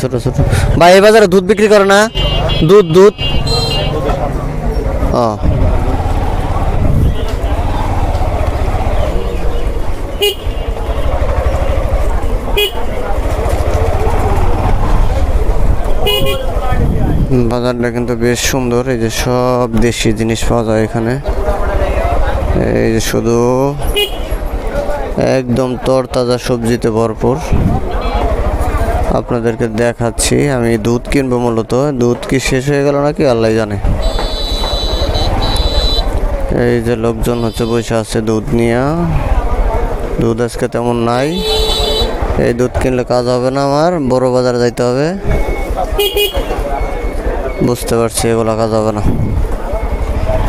ছোট ছোট। ভাই, এই বাজারে দুধ বিক্রি করে না? দুধ দুধ। ও। বাজারটা কিন্তু বেশ সুন্দর। এই যে সব দেশি জিনিস পাওয়া যায় এখানে। এই যে শুধু একদম তরতাজা সবজিতে ভরপুর। আপনাদেরকে দেখাচ্ছি, আমি দুধ কিনবো মূলত। দুধ কি শেষ হয়ে গেল নাকি? আল্লাহ জানে। এই যে লোকজন হচ্ছে বসে আছে দুধ নিয়ে। দুধ আজকে তেমন নাই। এই দুধ কিনলে কাজ হবে না আমার, বড় বাজার যাইতে হবে। বুঝতে পারছি, এগুলো কাজ হবে না।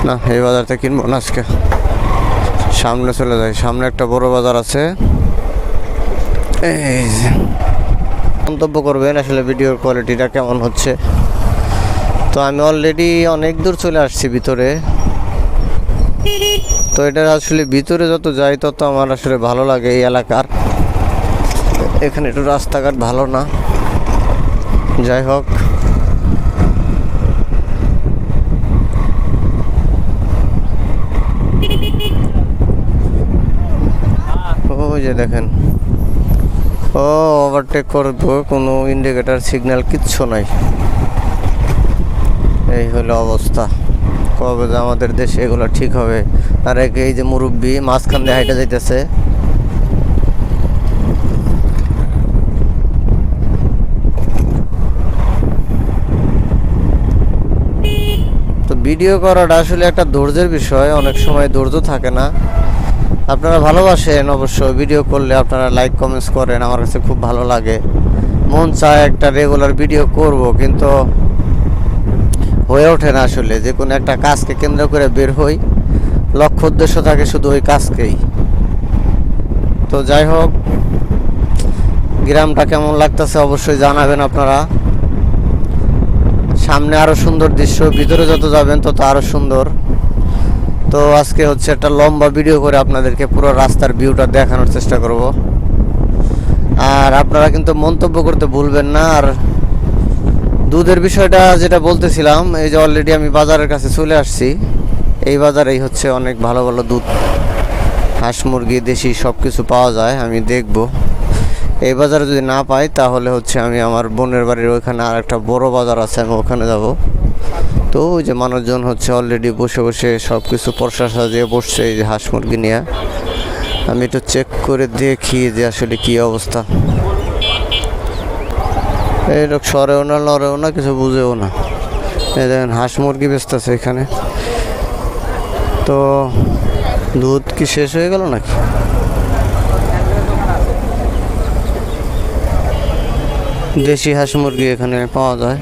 না, এই বাজারটা কিনবো না আজকে। সামনে চলে যাই, সামনে একটা বড় বাজার আছে। এই মন্তব্য করবেন আসলে ভিডিওর কোয়ালিটিটা কেমন হচ্ছে। তো আমি অলরেডি অনেক দূর চলে আসছি ভিতরে। তো এটা আসলে ভিতরে যত যাই তত আমার আসলে ভালো লাগে এই এলাকার। এখানে একটু রাস্তাঘাট ভালো না। যাই হোক। ওই যে দেখেন। ও ওভারটেক করব, কোনো ইন্ডিকেটার সিগন্যাল কিচ্ছু নাই। এই হলো অবস্থা। কবে যে আমাদের দেশে এগুলো ঠিক হবে। আর এক এই যে মুরব্বী, মাঝখান দিয়ে হাইটা যাইতেছে। তো ভিডিও করাটা আসলে একটা ধৈর্যের বিষয়। অনেক সময় ধৈর্য থাকে না। আপনারা ভালোবাসেন অবশ্য ভিডিও করলে আপনারা লাইক কমেন্টস করেন, আমার কাছে খুব ভালো লাগে। মন চায় একটা রেগুলার ভিডিও করব, কিন্তু হয়ে ওঠে না আসলে। যে কোনো একটা কাজকে কেন্দ্র করে বের হই। লক্ষ্য উদ্দেশ্য থাকে শুধু ওই কাজকেই। তো যাই হোক, গ্রামটা কেমন লাগতেছে অবশ্যই জানাবেন আপনারা। সামনে আরও সুন্দর দৃশ্য, ভিতরে যত যাবেন তত আরও সুন্দর। তো আজকে হচ্ছে একটা লম্বা ভিডিও করে আপনাদেরকে পুরো রাস্তার ভিউটা দেখানোর চেষ্টা করব। আর আপনারা কিন্তু মন্তব্য করতে ভুলবেন না। আর দুধের বিষয়টা যেটা বলতেছিলাম, এই যে অলরেডি আমি বাজারের কাছে চলে আসছি। এই বাজারেই হচ্ছে অনেক ভালো ভালো দুধ, হাঁস মুরগি, দেশি সব কিছু পাওয়া যায়, আমি দেখব। এই বাজারে যদি না পাই, তাহলে হচ্ছে আমি আমার বোনের বাড়ির ওইখানে আর একটা বড় বাজার আছে, আমি ওখানে যাব। তো ওই যে মানুষজন হচ্ছে অলরেডি বসে বসে সব কিছু পরশা সাজিয়ে বসছে, এই যে হাঁস মুরগি নিয়ে। আমি একটু চেক করে দেখি যে আসলে কি অবস্থা। এই লোক সরেও না লড়েও না, কিছু বুঝেও না। এই দেখেন, হাঁস মুরগি বেচতেছে এখানে। তো দুধ কি শেষ হয়ে গেল নাকি? দেশি হাঁস মুরগি এখানে পাওয়া যায়।